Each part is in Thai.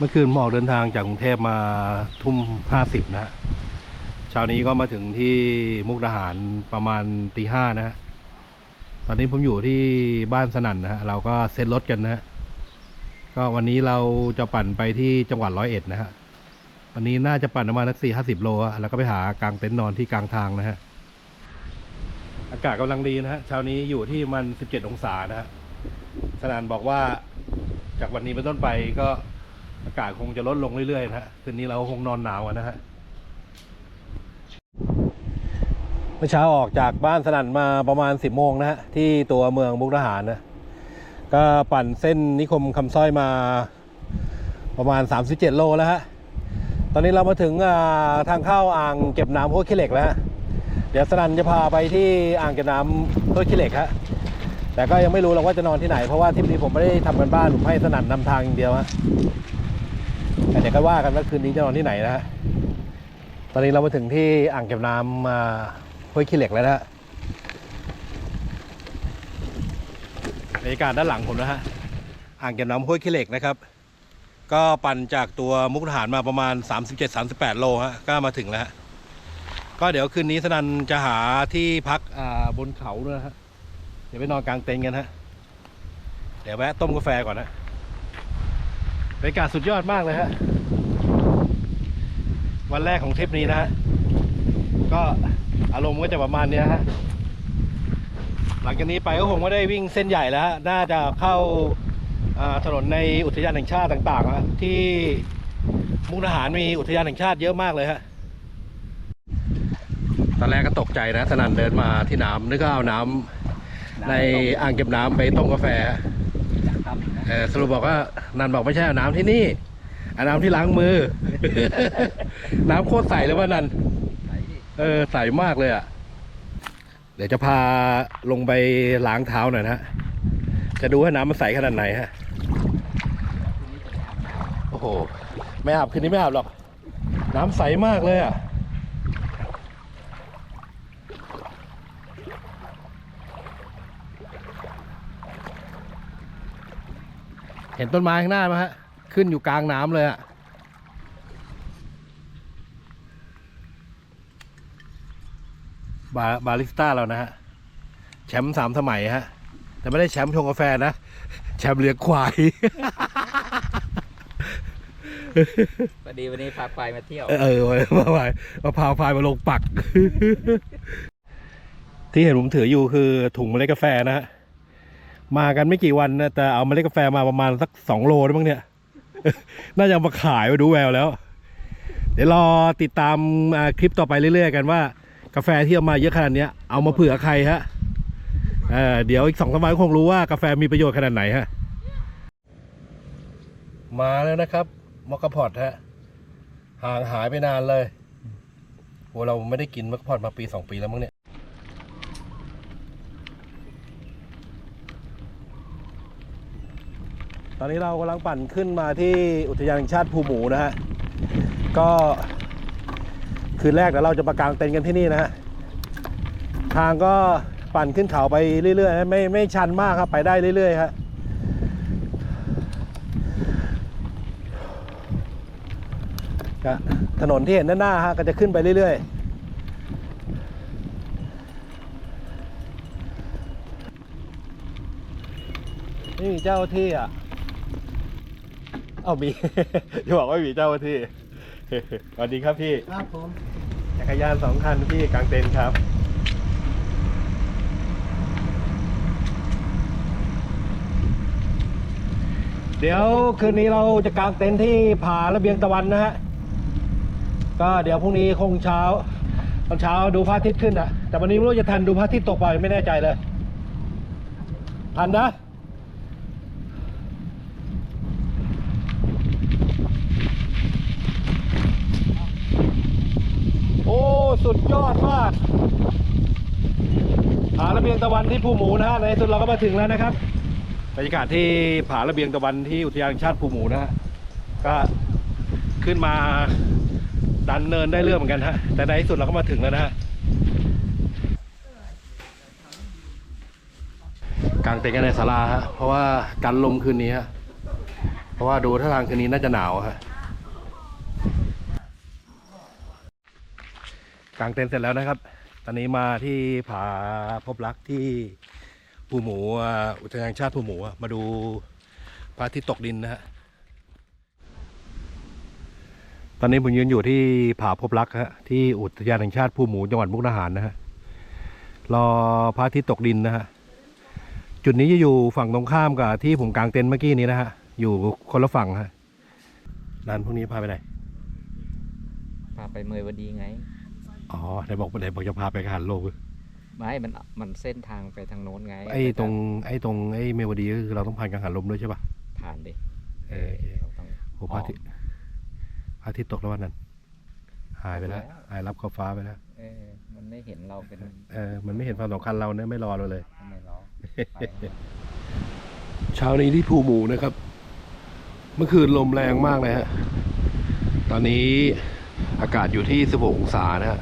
เมื่อคืนหมอกเดินทางจากกรุงเทพมาทุ่มห้าสิบนะฮะเช้านี้ก็มาถึงที่มุกดาหารประมาณตีห้านะ ตอนนี้ผมอยู่ที่บ้านสนั่นนะฮะ เราก็เซ็ตรถกันนะฮะก็วันนี้เราจะปั่นไปที่จังหวัดร้อยเอ็ดนะฮะ วันนี้น่าจะปั่นประมาณนักสี่ห้าสิบโล แล้วก็ไปหากางเต็นท์นอนที่กลางทางนะฮะ อากาศกำลังดีนะฮะ เช้านี้อยู่ที่มันสิบเจ็ดองศานะฮะ สนานบอกว่าจากวันนี้เป็นต้นไปก็ อากาศคงจะลดลงเรื่อยๆนะฮะคืนนี้เราคงนอนหนาวนะฮะเมื่อเช้าออกจากบ้านสนั่นมาประมาณ 10โมงนะฮะที่ตัวเมืองมุกดาหารนะก็ปั่นเส้นนิคมคำสร้อยมาประมาณ 37 โลแล้วฮะตอนนี้เรามาถึงาทางเข้าอ่างเก็บน้ำห้วยขี้เหล็กแล้วฮะเดี๋ยวสนันจะพาไปที่อ่างเก็บน้ำห้วยขี้เหล็กฮะแต่ก็ยังไม่รู้หรอกว่าจะนอนที่ไหนเพราะว่าทริปนี้ผมไม่ได้ทำกันบ้านผมให้สนันนำทางอย่างเดียวฮะ แต่เดี๋ยวก็ว่ากันว่าคืนนี้จะนอนที่ไหนนะฮะ ตอนนี้เรามาถึงที่อ่างเก็บน้ำห้วยขี้เหล็กแล้วนะฮะบรรยากาศด้านหลังผมนะฮะ อ่างเก็บน้ำห้วยขี้เหล็กนะครับ ก็ปั่นจากตัวมุกดาหารมาประมาณ 37-38 โลฮะ ก็มาถึงแล้วฮะก็เดี๋ยวคืนนี้สนันจะหาที่พักบนเขาด้วยนะฮะ เดี๋ยวไปนอนกลางเต็นท์กันฮะ เดี๋ยวแวะต้มกาแฟก่อนนะ บรรยากาศสุดยอดมากเลยฮะ วันแรกของทริปนี้นะฮะ ก็อารมณ์ก็จะประมาณนี้ฮะ หลังจากนี้ไปก็คงไม่ได้วิ่งเส้นใหญ่แล้วฮะ น่าจะเข้าถนนในอุทยานแห่งชาติต่างๆนะที่มุกดาหารมีอุทยานแห่งชาติเยอะมากเลยฮะ ตอนแรกก็ตกใจนะสนันเดินมาที่น้ำนึกว่าเอาน้ำในอ่างเก็บน้ำไปต้มกาแฟ เออสรุปบอกว่านันบอกไม่ใช่เอาน้ำที่นี่เอาน้ำที่ล้างมือ น้ำโคตรใสเลยว่านันเออใสมากเลยอะ เดี๋ยวจะพาลงไปล้างเท้าหน่อยนะฮะจะดูว่าน้ำมันใสขนาดไหนฮะ โอ้โห ไม่อาบคืนนี้ไม่อาบหรอก น้ำใสมากเลยอะ เห็นต้นไม้ข้างหน้าไหมฮะ ขึ้นอยู่กลางน้ำเลยอะบาบาริสต้าเรานะฮะ แชมป์สามสมัยฮะ แต่ไม่ได้แชมป์ชงกาแฟนะ แชมป์เลี้ยงควาย พอดีวันนี้พาควายมาเที่ยว เออมาพายมาพาพายมาลงปัก ที่เห็นผมถืออยู่คือถุงเมล็ดกาแฟนะฮะ มากันไม่กี่วันนะแต่เอาเมล็ดกาแฟมาประมาณสักสองโลได้บ้งเนี่ย น่าจะเอามาขายมาดูแววแล้ว เดี๋ยวรอติดตามคลิปต่อไปเรื่อยๆ กันว่า กาแฟที่เอามาเยอะขนาดนี้เอามาเผื่อใครฮะเเดี๋ยวอีกสองสามวันคงรู้ว่ากาแฟมีประโยชน์ขนาดไหนฮะมาแล้วนะครับมอคคาพอดฮะห่างหายไปนานเลยโหเราไม่ได้กินมอคคาพอดมาปีสองปีแล้วมั้งเนี่ย ตอนนี้เรากำลังปั่นขึ้นมาที่อุทยานแห่งชาติภูหมูนะฮะ ก็คืนแรกเดี๋ยวเราจะประกางเต็นท์กันที่นี่นะฮะ ทางก็ปั่นขึ้นเขาไปเรื่อยๆ ไม่ไม่ชันมากครับ ไปได้เรื่อยๆฮะก็ถนนที่เห็นด้านหน้าฮะก็จะขึ้นไปเรื่อยๆนี่เจ้าที่อะ เอามีจะบอกว่ามีเจ้าที่ สวัสดีครับพี่ ครับผม จักรยานสองคันพี่กลางเต็นท์ครับ เดี๋ยวคืนนี้เราจะกางเต็นท์ที่ผาระเบียงตะวันนะฮะ ก็เดี๋ยวพรุ่งนี้คงเช้าตอนเช้าดูพระอาทิตย์ขึ้นอะแต่วันนี้ไม่รู้จะทันดูพระอาทิตย์ตกไปไม่แน่ใจเลย ทันนะ โอ้ สุดยอดมากผาระเบียงตะวันที่ภูหมูนะฮะในที่สุดเราก็มาถึงแล้วนะครับบรรยากาศที่ผาระเบียงตะวันที่อุทยานแห่งชาติภูหมูนะฮะก็ขึ้นมาดันเนินได้เรื่องเหมือนกันฮะแต่ในที่สุดเราก็มาถึงแล้วนะฮะกางเต็นท์กันในศาลาฮะเพราะว่ากันลมคืนนี้ฮะราะว่าดูท่าทางคืนนี้น่าจะหนาวฮะ กางเต็นท์เสร็จแล้วนะครับ ตอนนี้มาที่ผาพบรักที่ภูหมูอ่าอุทยานแห่งชาติภูหมูอะมาดูพระอาทิตย์ตกดินนะฮะ ตอนนี้ผมยืนอยู่ที่ผาพบรักฮะที่อุทยานแห่งชาติภูหมูจังหวัดมุกดาหารนะฮะ รอพระอาทิตย์ตกดินนะฮะ จุดนี้จะอยู่ฝั่งตรงข้ามกับที่ผมกางเต็นท์เมื่อกี้นี้นะฮะ อยู่คนละฝั่งฮะร้านพวกนี้พาไปไหน พาไปเมยวดีไง อ๋อไหนบอกไหนบอกจะพาไปกานโลกไม่มันมันเส้นทางไปทางโน้นไงไอ้ตรงไอ้ตรงไอ้เมวดีก็คือเราต้องผ่านกังหันลมด้วยใช่ปะผ่านดิเออเราต้องโอ้พระอาทิตย์พระอาทิตย์ตกแล้ววันนั้น หายไปแล้วหายรับขอบฟ้าไปแล้วเออมันไม่เห็นเราเป็นเออมันไม่เห็นความสำคัญเราเนี่ยไม่รอเราเลยทำไมเราไปเช้านี้ที่ภูหมูนะครับ เมื่อคืนลมแรงมากเลยฮะตอนนี้ อากาศอยู่ที่ 16 องศานะฮะ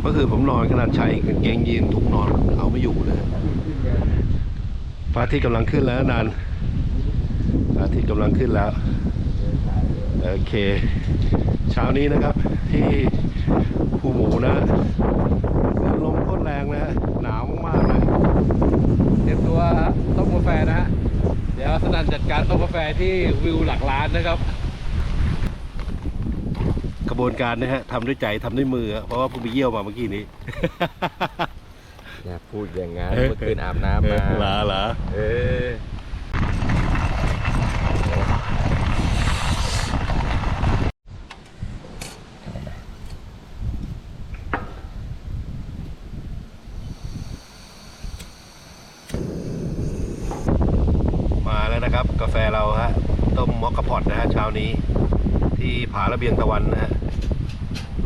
เมื่อคืนผมนอนขนาดใช้กางเกงยีนทุกนอนเอาไม่อยู่เลยพระอาทิตย์กำลังขึ้นแล้วนานพระอาทิตย์กำลังขึ้นแล้ว โอเค เช้านี้นะครับที่ภูหมูนะลมโคตรแรงนะ หนาวมากๆเลยเตรียมตัวต้มกาแฟนะฮะเดี๋ยวสนันจัดการต้มกาแฟที่วิวหลักล้านนะครับ บวนการนะฮะทำด้วยใจทำด้วยมือฮะเพราะว่าเพิ่งไปเยี่ยวมาเมื่อกี้นี้ อย่าพูดอย่างนั้นเออเมื่อคืนอาบน้ำมาหลาหลาเออมาแล้วนะครับ กาแฟเราฮะต้มมอคคาพอตนะฮะเช้านี้ ที่ผาระเบียงตะวันนะฮะ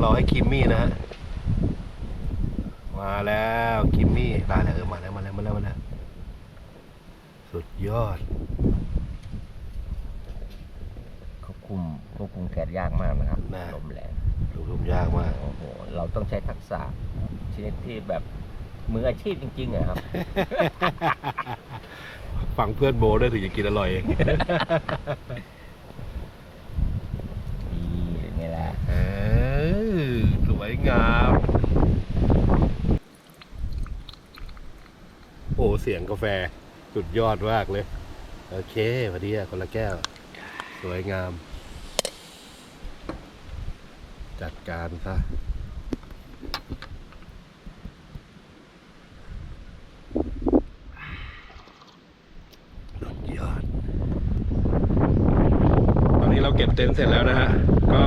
รอให้คิมมี่นะฮะ มาแล้วคิมมี่ตายแล้วเออมาแล้วมาแล้วมาแล้วมาแล้ว สุดยอดควบคุมควบคุมแขนยากมากนะครับนะ ลมแรงดูทุมยากมาก โอ้โหเราต้องใช้ทักษะชนิดที่แบบมืออาชีพจริงๆอะครับ ฟังเพื่อนโบได้วยถึงจะกินอร่อยเอง นี่ไงล่ะ เออสวยงาม โอ้เสียงกาแฟสุดยอดมากเลย โอเคพอดีอะคนละแก้ว สวยงาม จัดการซะสุดยอด ตอนนี้เราเก็บเต็นท์เสร็จแล้วนะฮะ ก็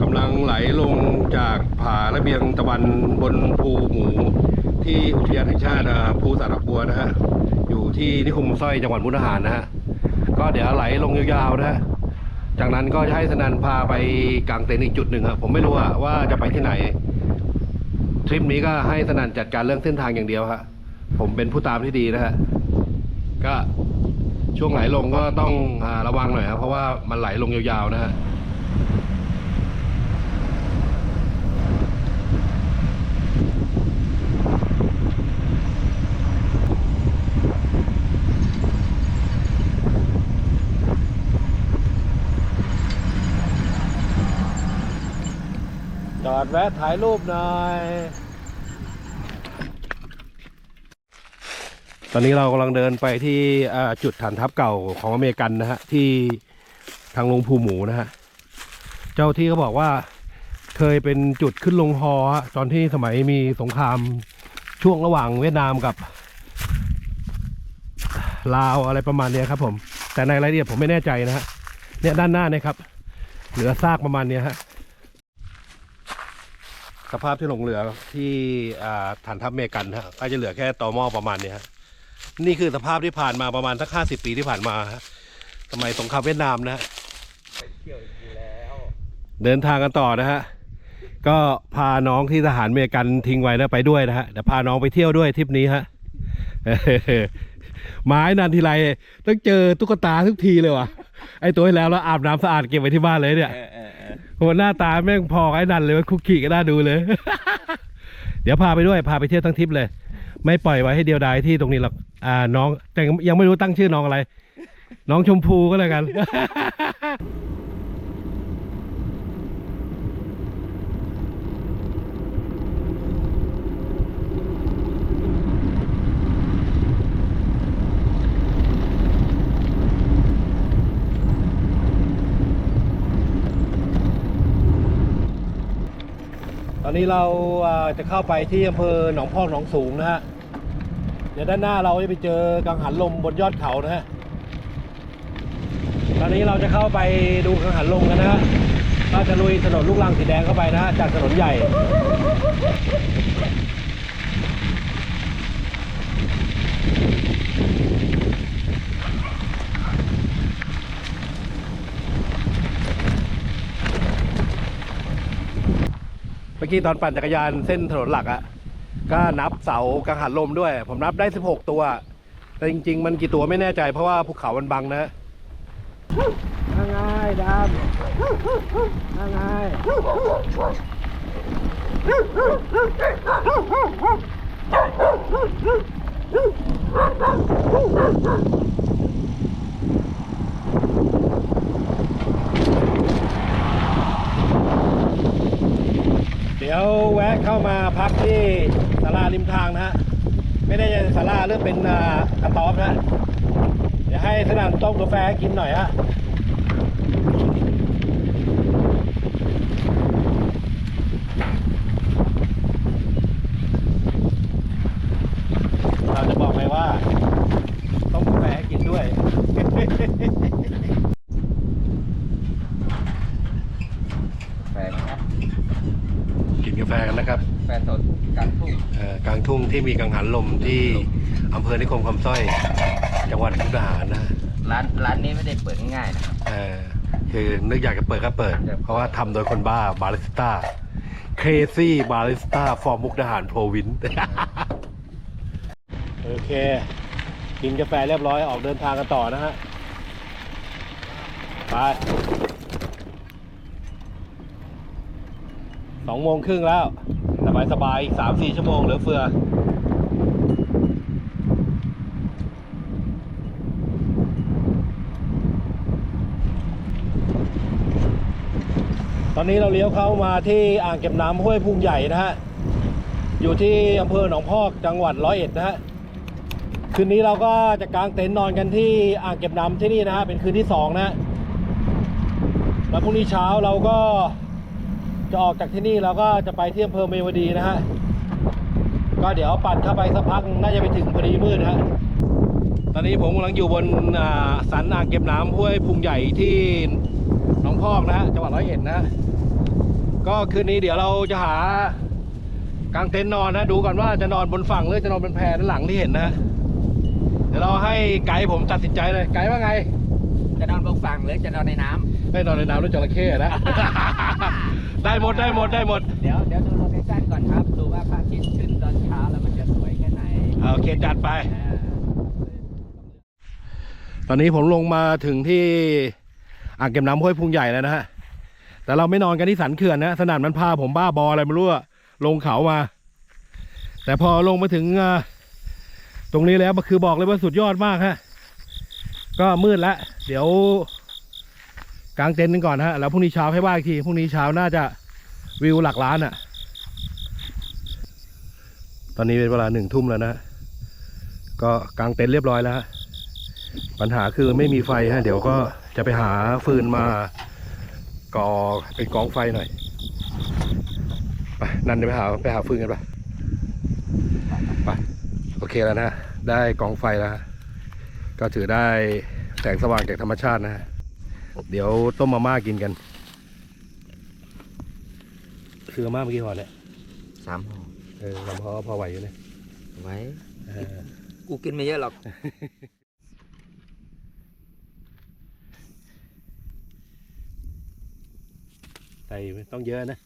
กำลังไหลลงจากผาระเบียงตะวันบนภูหมู ที่อุทยานแห่งชาติอ่าภูสาระบัวนะฮะ อยู่ที่ นิคมสร้อยจังหวัดมุกดาหารนะฮะก็เดี๋ยวไหลลงยาวๆนะฮะจากนั้นก็จะให้สนันพาไปกางเต็นท์อีกจุดหนึ่งครับผมไม่รู้ว่าจะไปที่ไหน ทริปนี้ก็ให้สนันจัดการเรื่องเส้นทางอย่างเดียวฮะผมเป็นผู้ตามที่ดีนะฮะก็ช่วงไหลลงก็ต้องอระวังหน่อยครับเพราะว่ามันไหลลงยาวๆนะฮะ อดแวะถ่ายรูปหน่อย ตอนนี้เรากำลังเดินไปที่จุดฐานทัพเก่าของอเมริกันนะฮะ ที่ทางลงภูหมูนะฮะ เจ้าที่เขาบอกว่าเคยเป็นจุดขึ้นลงฮอฮะตอนที่สมัยมีสงครามช่วงระหว่างเวียดนามกับลาวอะไรประมาณนี้ครับผม แต่ในรายละเอียดผมไม่แน่ใจนะฮะเนี่ยด้านหน้านี่ครับ เหลือซากประมาณนี้ฮะ สภาพที่หลงเหลือที่ฐานทัพเมกันฮะก็จะเหลือแค่ตอหม้อประมาณนี้ฮะนี่คือสภาพที่ผ่านมาประมาณสักห้าสิบปีที่ผ่านมาฮะสมัยสงครามเวียดนามนะฮะเดินทางกันต่อนะฮะก็พาน้องที่ทหารเมกันทิ้งไว้นะไปด้วยนะฮะเดี๋ยวพาน้องไปเที่ยวด้วยทริปนี้ฮะไม้นานทีไรต้องเจอตุ๊กตาทุกทีเลยว่ะไอตัวที่แล้วเราอาบน้ำสะอาดเก็บไว้ที่บ้านเลยเนี่ย โหหน้าตาแม่งพอไอ้นันเลยว่าคุกกี้ก็น่าดูเลย เดี๋ยวพาไปด้วยพาไปเที่ยวทั้งทริปเลย ไม่ปล่อยไว้ให้เดียวดายที่ตรงนี้หรอกอ่าน้องแต่ยังไม่รู้ตั้งชื่อน้องอะไร น้องชมพูก็แล้วกัน นนี้เราอ่าจะเข้าไปที่อำเภอหนองพอกหนองสูงนะฮะ เดี๋ยวด้านหน้าเราจะไปเจอกังหันลมบนยอดเขานะฮะ ตอนนี้เราจะเข้าไปดูกังหันลมกันนะฮะเราจะลุยถนนลูกรังสีแดงเข้าไปนะฮะจากถนนใหญ่ อกี้ตอนปั่นจักรยานเส้นถนนหลักอะก็นับเสากังหันลมด้วย ผมนับได้ 16 ตัว แต่จริง ๆ มันกี่ตัวไม่แน่ใจเพราะว่าภูเขามันบังนะยังไงดำยังไงเดี๋ยวแวะเข้ามาพักที่ศาลาริมทางนะฮะไม่ได้จะศาลาเรื่องเป็นกระต๊อบนะเดี๋ยวให้สนานต้มกาแฟกินหน่อยฮะ เราจะบอกเลยว่า ต้มกาแฟให้กินด้วย แฟนครับ กินกาแฟกันนะครับ แฟนสดกลางทุ่ง เอ่อกลาง ทุ่งที่มีกังหันลมที่อำเภอนิคมคำสร้อย จังหวัดมุกดาหารนะร้านร้านนี้ไม่ได้เปิดง่ายๆนะครับ เออคือนึกอยากจะเปิดก็เปิดครับเพราะว่าทำโดยคนบ้าบาริสต้าเคซี่บาริสต้าฟอร์มมุกดาหารโพวินโอเค กินกาแฟเรียบร้อยออกเดินทางกันต่อนะฮะ ไปสองโมงครึ่งแล้ว สบายสบายอีกสามสี่ชั่วโมงเหลือเฟือ ตอนนี้เราเลี้ยวเข้ามาที่อ่างเก็บน้ำห้วยพุงใหญ่นะฮะ อยู่ที่อำเภอหนองพอกจังหวัดร้อยเอ็ดนะฮะ คืนนี้เราก็จะกางเต็นท์นอนกันที่อ่างเก็บน้ำที่นี่นะฮะ เป็นคืนที่สองนะฮะแล้วพรุ่งนี้เช้าเราก็ จะออกจากที่นี่เราก็จะไปที่อำเภอเมวดีนะฮะ ก็เดี๋ยวปั่นเข้าไปสักพักน่าจะไปถึงพอดีมืดนะฮะ ตอนนี้ผมกำลังอยู่บนอ่าสันอ่างเก็บน้ำห้วยพุงใหญ่ที่หนองพอกนะฮะจังหวัดร้อยเอ็ดนะฮะก็คืนนี้เดี๋ยวเราจะหากางเต็นท์นอนนะ ดูก่อนว่าจะนอนบนฝั่งหรือจะนอนบนแพด้านหลังที่เห็นนะฮะเดี๋ยวเราให้ไกด์ผมตัดสินใจเลยไกด์ว่าไง จะนอนบนฝั่งหรือจะนอนในน้ำให้นอนในน้ำด้วยจระเข้นะ ได้หมดได้หมดได้หมด เดี๋ยวเดี๋ยวดูโลเคชั่นก่อนครับ ดูว่าพระอาทิตย์ขึ้นตอนเช้าแล้วมันจะสวยแค่ไหนโอเคจัดไป อ่า ตอนนี้ผมลงมาถึงที่อ่างเก็บน้ำห้วยพุงใหญ่แล้วนะฮะ แต่เราไม่นอนกันที่สันเขื่อนนะ สนานมันพาผมบ้าบออะไรไม่รู้อะลงเขามา แต่พอลงมาถึงอ่าตรงนี้แล้วคือบอกเลยว่าสุดยอดมากฮะ ก็มืดแล้ว เดี๋ยว กางเต็นท์กันก่อนฮะแล้วพรุ่งนี้เช้าให้ว่าอีกทีพรุ่งนี้เช้าน่าจะวิวหลักล้านอะตอนนี้เป็นเวลาหนึ่งทุ่มแล้วนะก็กางเต็นท์เรียบร้อยแล้วปัญหาคือไม่มีไฟฮะเดี๋ยวก็จะไปหาฟืนมาก่อเป็นกองไฟหน่อยไปนั่นเดี๋ยไปหาไปหาฟืนกันไปไปโอเคแล้วนะได้กองไฟแล้วก็ถือได้แสงสว่างจากธรรมชาตินะฮะ เดี๋ยวต้มมาม่ากินกันซื้อมาม่าเมื่อกี้ห่อเนี่ยสามห่อเออลำพอพอไหวอยู่เนี่ยไว้เออกูกินไม่เยอะหรอกใส่ไม่ต้องเยอะนะ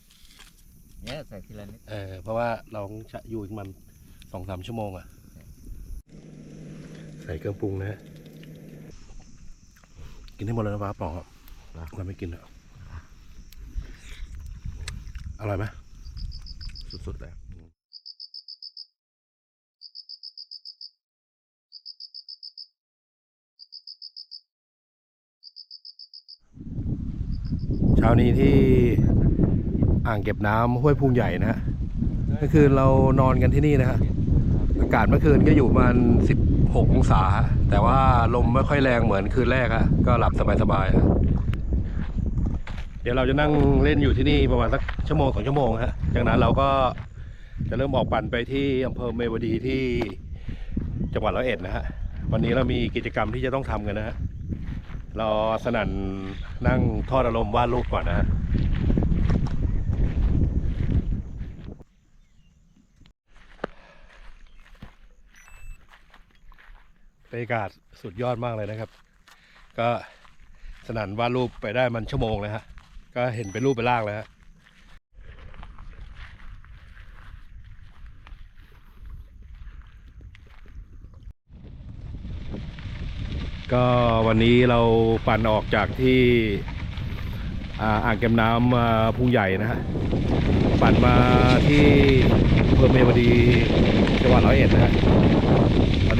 เนี่ยใส่ทีละนิดเออเพราะว่าเราจะอยู่อีกมันสองสามชั่วโมงอะใส่เครื่องปรุงนะฮะ กินให้หมดเลยนะฟ้าปองเราไม่กินอะอร่อยไหมสุดๆเลยเช้านี้ที่อ่างเก็บน้ำห้วยพุงใหญ่นะฮะเมื่อคืนเรานอนกันที่นี่นะฮะอากาศเมื่อคืนก็อยู่ประมาณสิบ 16 องศา แต่ว่าลมไม่ค่อยแรงเหมือนคืนแรกอะก็หลับสบายๆฮะเดี๋ยวเราจะนั่งเล่นอยู่ที่นี่ประมาณสักชั่วโมงสองชั่วโมงฮะจากนั้นเราก็จะเริ่มออกปั่นไปที่อำเภอเมวดีที่จังหวัดร้อยเอ็ดนะฮะวันนี้เรามีกิจกรรมที่จะต้องทำกันนะฮะรอสนั่นนั่งทอดอารมณ์วาดรูปก่อนนะฮะ บรรยากาศสุดยอดมากเลยนะครับ ก็สนั่นวาดรูปไปได้มันชั่วโมงเลยฮะ ก็เห็นเป็นรูปเป็นร่างเลยฮะก็วันนี้เราปั่นออกจากที่อ่าอ่างเก็บน้ำมาพุงใหญ่นะฮะปั่นมาที่อำเภอเมวดีจังหวัดร้อยเอ็ดนะฮะ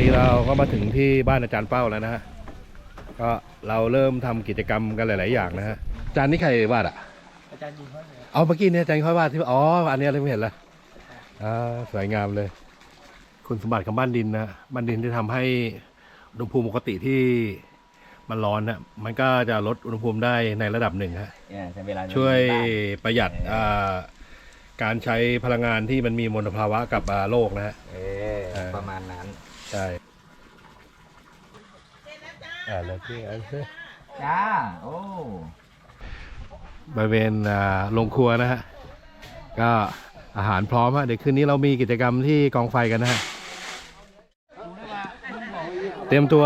นนี้เราก็มาถึงที่บ้านอาจารย์เป้าแล้วนะฮะก็เราเริ่มทำกิจกรรมกันหลาย ๆ อย่างนะฮะอาจารย์นี่ใครวาดอะอาจารย์ยิงเขาเลยเอาเมื่อกี้เนี่ยอาจารย์ค่อยวาดที่อ๋ออันนี้เราไม่เห็นละอ่าสวยงามเลย คุณสมบัติของบ้านดินนะบ้านดินที่ทำให้อุณหภูมิปกติที่มันร้อนนะมันก็จะลดอุณหภูมิได้ในระดับหนึ่งฮะเนี่ยใช้เวลาช่วยบ้านประหยัดอ่าการใช้พลังงานที่มันมีมลภาวะกับอ่าโลกนะฮะเออเออประมาณนั้น ใช่อ่าแล้วที่อันนี้จ้า โอ้บริเวณอ่าโรงครัวนะฮะ ก็อาหารพร้อมฮะ เดี๋ยวคืนนี้เรามีกิจกรรมที่กองไฟกันนะฮะ เตรียมตัว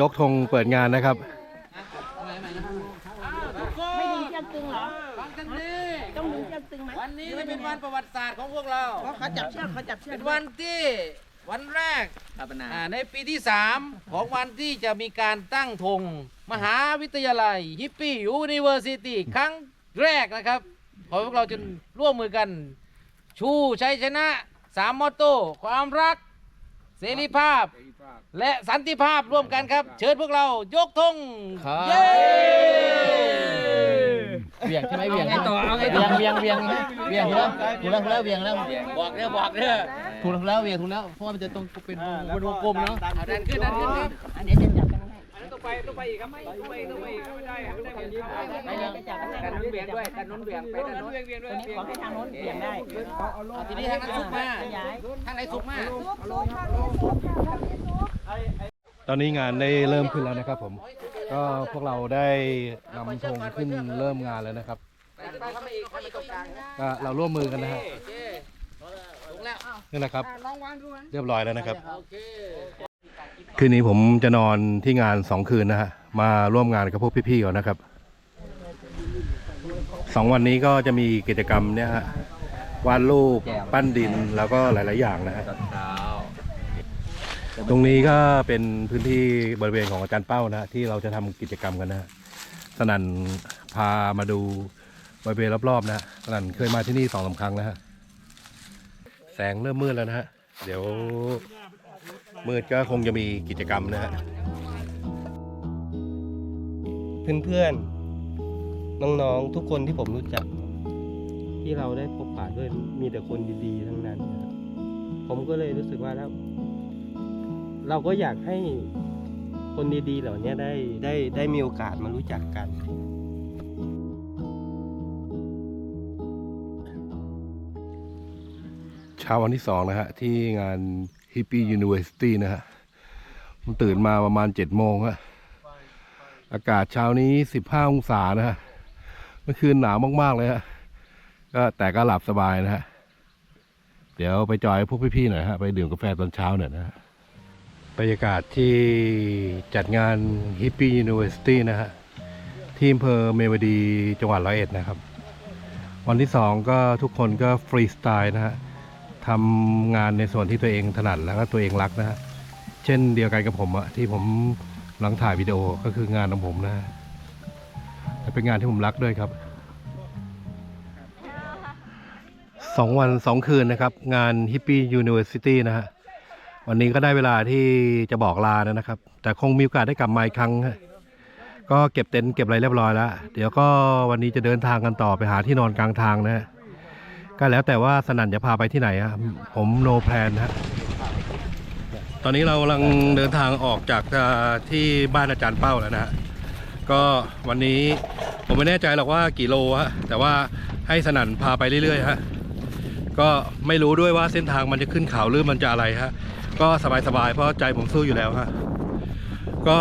ยกธงเปิดงานนะครับ ไม่ดึงเชือกตึงเหรอ ฟังกันดีต้องดึงเชือกตึงไหมวันนี้เป็นวันประวัติศาสตร์ของพวกเรา เพราะเขาจับเชือกเขาจับเชือกเป็นวันที่ วันแรกครับนาอ่าในปีที่ 3 ของวันที่จะมีการตั้งธงมหาวิทยาลัยฮิปปี้ยูนิเวอร์ซิตี้ครั้งแรกนะครับ ขอให้พวกเราจะร่วมมือกัน ชูชัยชนะสามมอตโต้ความรัก เสรีภาพ และสันติภาพร่วมกันครับ เชิญพวกเรายกธงเย้ เวียงใช่ไหมเวียงต่อเอาไงต่อ เวียงเวียงเวียงเวียงถูกแล้วถูกแล้วเวียงแล้วบอกเด้อบอกเด้อถูกแล้วเวียงถูกแล้วเพราะว่ามันจะตรงเป็นเป็นวงกลมเนาะเอาดันขึ้นดันขึ้นครับอันเดี๋ยวจะจับกันได้ต้องไปต้องไปอีกครับต้องไปต้องไปอีกไม่ได้ไม่ได้กันดีไปเลยจะจับกันได้กันนู้นเบี่ยงด้วยกันนู้นเบี่ยงไปกันนู้นเบี่ยงเบี่ยงด้วตัยวนี้ขอให้ทางโน้นเบี่ยงได้ทีนี้ทางนั้นสุกมาขยายทางไหนสุกมาตอนนี้งานได้เริ่มขึ้นแล้วนะครับผม ก็พวกเราได้นำธงขึ้นเริ่มงานแล้วนะครับเข้ามาอีกเข้ามาตรงกลางนะก็เราร่วมมือกันนะฮะโอเคถูกแล้วนี่นะครับ เรียบร้อยแล้วนะครับคคืนนี้ผมจะนอนที่งานสองคืนนะฮะ มาร่วมงานกับพวกพี่ๆก่อนนะครับสองวันนี้ก็จะมีกิจกรรมเนี่ยฮะวาดรูปปั้นดินแล้วก็หลาย ๆ อย่างนะฮะ ตรงนี้ก็เป็นพื้นที่บริเวณของอาจารย์เป้านะฮะที่เราจะทำกิจกรรมกันนะฮะสนั่นพามาดูบริเวณรอบๆนะฮะสนั่นเคยมาที่นี่สองสาครั้งแล้วฮะแสงเริ่มมืดแล้วนะฮะเดี๋ยวมืดก็คงจะมีกิจกรรมนะฮะ เพื่อนๆ น้องๆ ทุกคนที่ผมรู้จัก ที่เราได้พบปะด้วยมีแต่คนดีๆ ทั้งนั้นนะครับผมก็เลยรู้สึกว่าแล้ว เราก็อยากให้คนดีๆ เหล่านี้ได้ได้ได้มีโอกาสมารู้จักกัน เช้าวันที่สองนะฮะ ที่งาน Hippie University นะฮะผมตื่นมาประมาณเจ็ดโมงฮะอากาศเช้านี้สิบห้าองศานะฮะเมื่อคืนหนาวมาก ๆ เลยฮะก็แต่ก็หลับสบายนะฮะ เดี๋ยวไปจอยพวกพี่ ๆ หน่อยฮะ ไปดื่มกาแฟตอนเช้าหน่อยนะฮะ บรรยากาศที่จัดงาน Hippie University นะฮะ ที่อำเภอเมวดีจังหวัดร้อยเอ็ดนะครับ วันที่สองก็ทุกคนก็ฟรีสไตล์นะฮะทำงานในส่วนที่ตัวเองถนัดแล้วก็ตัวเองรักนะฮะ เช่นเดียวกันกับผมอะที่ผมกำลังถ่ายวิดีโอก็คืองานของผมนะฮะและเป็นงานที่ผมรักด้วยครับสองวันสองคืนนะครับ งาน Hippie University นะฮะ วันนี้ก็ได้เวลาที่จะบอกลาแล้วนะครับ แต่คงมีโอกาสได้กลับมาอีกครั้ง ก็เก็บเต็นท์เก็บอะไรเรียบร้อยแล้ว เดี๋ยวก็วันนี้จะเดินทางกันต่อไปหาที่นอนกลางทางนะฮะก็แล้วแต่ว่าสนั่นจะพาไปที่ไหนอะผมโนแพลนฮะตอนนี้เรากำลังเดินทางออกจากที่บ้านอาจารย์เป้าแล้วนะฮะก็วันนี้ผมไม่แน่ใจหรอกว่ากี่โลฮะแต่ว่าให้สนั่นพาไปเรื่อยๆฮะก็ไม่รู้ด้วยว่าเส้นทางมันจะขึ้นเขาหรือมันจะอะไรฮะ ก็สบายๆเพราะใจผมสู้อยู่แล้วฮะก็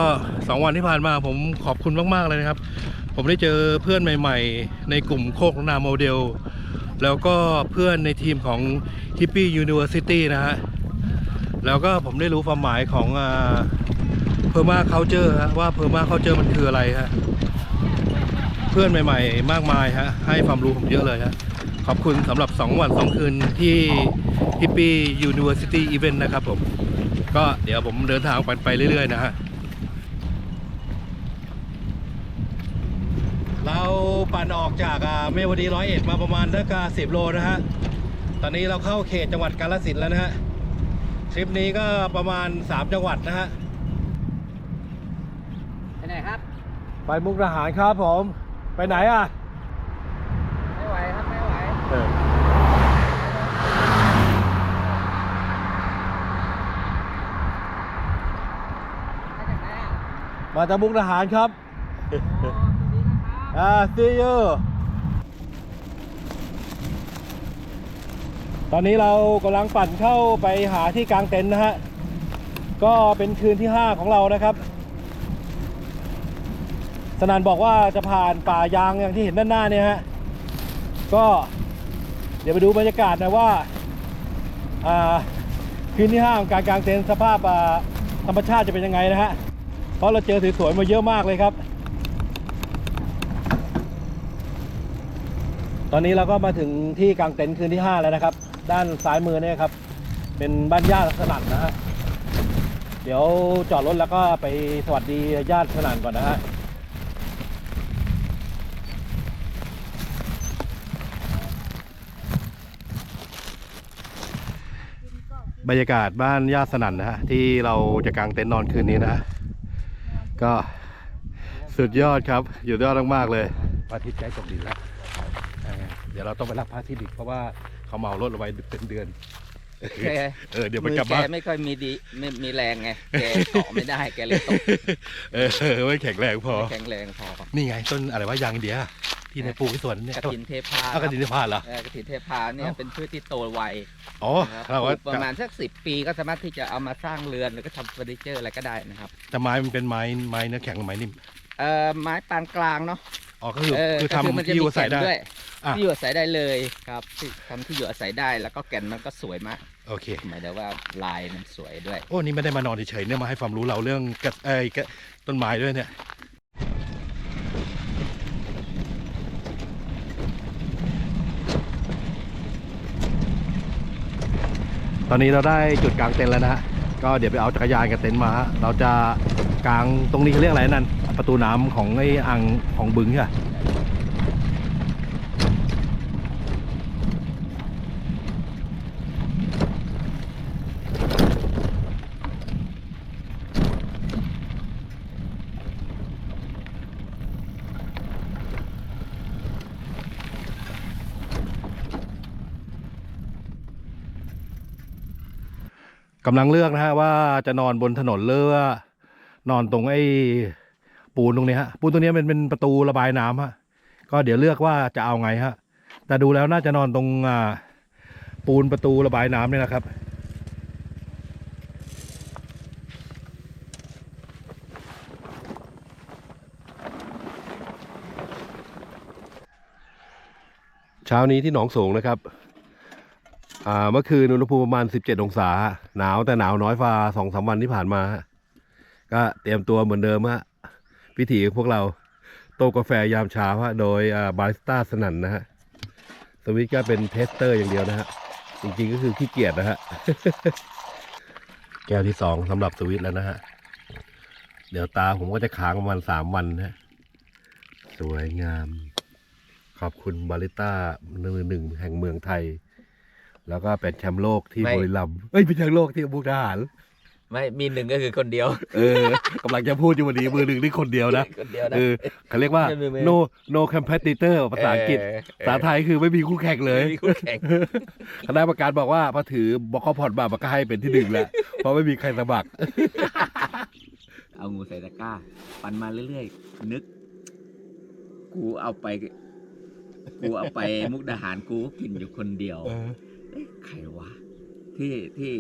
สองวันที่ผ่านมาผมขอบคุณมากๆเลยนะครับ ผมได้เจอเพื่อนใหม่ ๆ ในกลุ่มโคกนาโมเดล แล้วก็เพื่อนในทีมของ Hippie University นะฮะแล้วก็ผมได้รู้ความหมายของเพอร์มาเคาเจอร์ว่าเพอร์มาเคาเจอร์มันคืออะไรฮะเพื่อนใหม่ ๆ มากมายฮะให้ความรู้ผมเยอะเลยฮะ ขอบคุณสำหรับ 2 วัน 2 คืนที่ Hippie University Event นะครับผม ก็เดี๋ยวผมเดินทางไปไปเรื่อย ๆ นะฮะ เราปั่นออกจากอ่าเมวดีร้อยเอ็ดมาประมาณสักสิบโลนะฮะ ตอนนี้เราเข้าเขตจังหวัดกาฬสินธุ์แล้วนะฮะ ทริปนี้ก็ประมาณ 3 จังหวัดนะฮะ ไปไหนครับ ไปมุกดาหารครับผม ไปไหนอะ ไม่ไหวครับ ไม่ไหวมาจากไหนอะมาจากมุกดาหารครับอ่า see you ตอนนี้เรากำลังปั่นเข้าไปหาที่กลางเต็นท์นะฮะ ก็เป็นคืนที่ 5 ของเรานะครับ สนันบอกว่าจะผ่านป่ายางอย่างที่เห็นด้านหน้าเนี่ยฮะ ก็ เดี๋ยวไปดูบรรยากาศนะว่าคืนที่5ของการกางเต็นท์สภาพธรรมชาติจะเป็นยังไงนะฮะ เพราะเราเจอสวยๆมาเยอะมากเลยครับ ตอนนี้เราก็มาถึงที่กางเต็นท์คืนที่ 5 แล้วนะครับ ด้านซ้ายมือเนี่ยครับ เป็นบ้านญาติสนั่นนะฮะ เดี๋ยวจอดรถแล้วก็ไปสวัสดีญาติสนั่นก่อนนะฮะ บรรยากาศบ้านญาติสนั่นนะฮะที่เราจะกางเต็นท์นอนคืนนี้นะ ก็สุดยอดครับอยู่ยอดมากๆเลยพระอาทิตย์ใกล้ตกดินแล้วเออเดี๋ยวเราต้องไปรับพระอาทิตย์อีกเพราะว่าเขาเมารถเราไว้เป็นเดือน เออเดี๋ยวไปมือกลับแกบ้านไม่ค่อยมีดีไม่มีแรงไงแกเกาะไม่ได้แกเลยตกเออไม่แข็งแรงพอไม่แข็งแรงพอนี่ไงต้นอะไรว่ายางอินเดียที่ในปลูกที่สวนเนี่ยกระถินเทพาอ้าวกระถินที่พลาดเหรอเออกระถินเทพาเนี่ยเอ้าเป็นพืชที่โตไวอ๋อนะครับเราปว่าลูกประมาณสักสิบปีก็สามารถที่จะเอามาสร้างเรือนหรือก็ทำเฟอร์นิเจอร์อะไรก็ได้นะครับ แต่ไม้มันเป็นไม้ไม้เนื้อแข็งหรือไม้นิ่มเอ่อไม้ปานกลางเนาะ อ๋อก็คือเออคือก็ทำมันจะที่อมียู่อาศัยแก่นได้ ด้วยอะ ที่อยู่อาศัยได้เลยครับที่ทำที่อยู่อาศัยได้แล้วก็แก่นมันก็สวยมากโอเค หมายถึงว่าลายมันสวยด้วย โอ้นี่ไม่ได้มานอนเฉยๆเนี่ยมาให้ความรู้เราเรื่องกระเอ้ยกระต้นไม้ด้วยเนี่ย ตอนนี้เราได้จุดกลางเต็นท์แล้วนะฮะก็เดี๋ยวไปเอาจักรยานกับเต็นท์มาฮะเราจะกางตรงนี้เขาเรียกอะไรนั่น ประตูน้ำของไอ้อ่างของบึงใช่ปะกำลังเลือกนะฮะว่าจะนอนบนถนนหรือว่านอนตรงไอ้ ปูนตรงนี้ฮะปูนตรงนี้เป็นเป็นประตูระบายน้ำฮะก็เดี๋ยวเลือกว่าจะเอาไงฮะแต่ดูแล้วน่าจะนอนตรงอ่าปูนประตูระบายน้ำเนี่ยนะครับเช้านี้ที่หนองสงนะครับอ่าเมื่อคืนอุณหภูมิประมาณ 17 องศา หนาวแต่หนาวน้อยฟ้าสองสามวันที่ผ่านมา ก็เตรียมตัวเหมือนเดิมฮะ พิธีของพวกเราโต๊ะกาแฟยามเช้าฮะโดยอ่าบาริสต้าสนั่นนะฮะสวิตช์ก็เป็นเทสเตอร์อย่างเดียวนะฮะจริงๆก็คือขี้เกียจนะฮะแก้วที่สองสำหรับสวิตช์แล้วนะฮะเดี๋ยวตาผมก็จะค้างประมาณสามวันนะฮะสวยงาม ขอบคุณบาริต้ามือหนึ่งแห่งเมืองไทย แล้วก็เป็นแชมป์โลกที่ไม่บุรีรัมย์เอ้ยเป็นแชมป์โลกที่มุกดาหาร ไม่มีหนึ่งก็คือคนเดียว เออกำลังจะพูดอยู่วันนี้มือหนึ่งนี่คนเดียวนะคนเดียวนะ เออเขาเเรียกว่าไม่ไม่ไม่ no no competitor ภาษาอังกฤษเออ ภาษาไทยคือไม่มีคู่แข่งเลยไม่มีคู่แข่งคณะกรรมการบอกว่าพอถือบอกเขาผ่อนมามันก็ให้เป็นที่หนึ่งแหละเพราะไม่มีใครสมัคร เอางูใส่ตะกร้า ปันมาเรื่อยๆ นึก กูเอาไป กูเอาไปมุกดาหารกูก็กินอยู่คนเดียว เอ๊ะใครวะที่ที่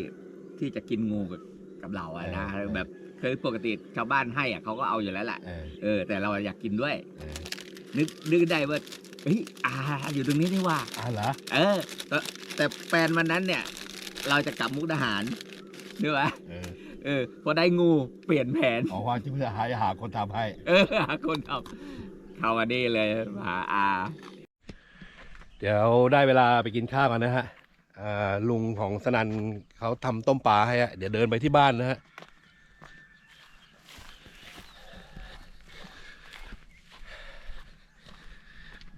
ที่จะกินงูกับ กับเราอะนะเออเออแบบเคยปกติชาวบ้านให้อะเขาก็เอาอยู่แล้วแหละเออเออแต่เราอยากกินด้วยเออนึกนึกได้ว่าเฮ้ยอาอยู่ตรงนี้นี่ว่าอะเหรอเออแต่แต่แฟนวันนั้นเนี่ย เราจะกลับมุกดาหารนึกว่าเออเออพอได้งูเปลี่ยนแผนขอความที่เพื่อหาหาคนทำให้ เออหาคนทำเข้ามานี่เลยหาอา เดี๋ยวได้เวลาไปกินข้าวกันนะฮะอ่า ลุงของสนันเขาทำต้มปลาให้ฮะเดี๋ยวเดินไปที่บ้านนะฮะ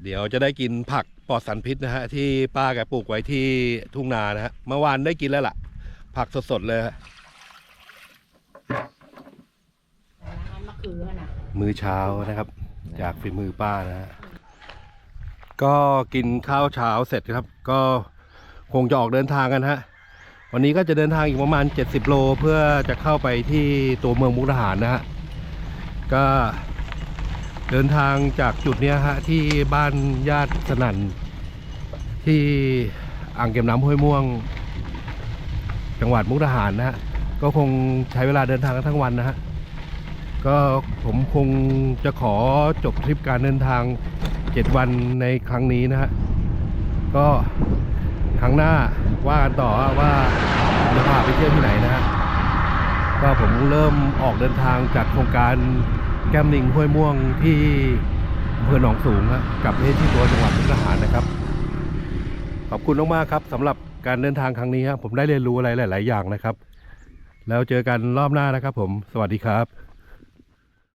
เดี๋ยวจะได้กินผักปลอดสารพิษนะฮะที่ป้าแกปลูกไว้ที่ทุ่งนานะฮะเมื่อวานได้กินแล้วล่ะ ผักสดๆเลยฮะน้ำมะเขือน่ะมื้อเช้านะครับ จากฝีมือป้านะฮะก็กินข้าวเช้าเสร็จครับ ก็ คงจะออกเดินทางกันฮะ วันนี้ก็จะเดินทางอีกประมาณ 70 โลเพื่อจะเข้าไปที่ตัวเมืองมุกดาหารนะฮะ ก็เดินทางจากจุดเนี้ยฮะที่บ้านญาติสนั่นที่อ่างเก็บน้ำห้วยม่วง จังหวัดมุกดาหารนะฮะ ก็คงใช้เวลาเดินทางกันทั้งวันนะฮะ ก็ผมคงจะขอจบทริปการเดินทาง 7 วันในครั้งนี้นะฮะ ก็ รั้งหน้าว่ากันต่อว่าจะพาไปเที่ยวที่ไหนนะฮะก็ผมเริ่มออกเดินทางจากโครงการแก้มลิงห้วยม่วงที่อำเภอหนองสูงฮะกลับไปที่ตัวจังหวัดมุกดาหารนะครับ ขอบคุณมากๆครับสำหรับการเดินทางครั้งนี้ครับผมได้เรียนรู้อะไรหลาย ๆ อย่างนะครับ แล้วเจอกันรอบหน้านะครับผมสวัสดีครับ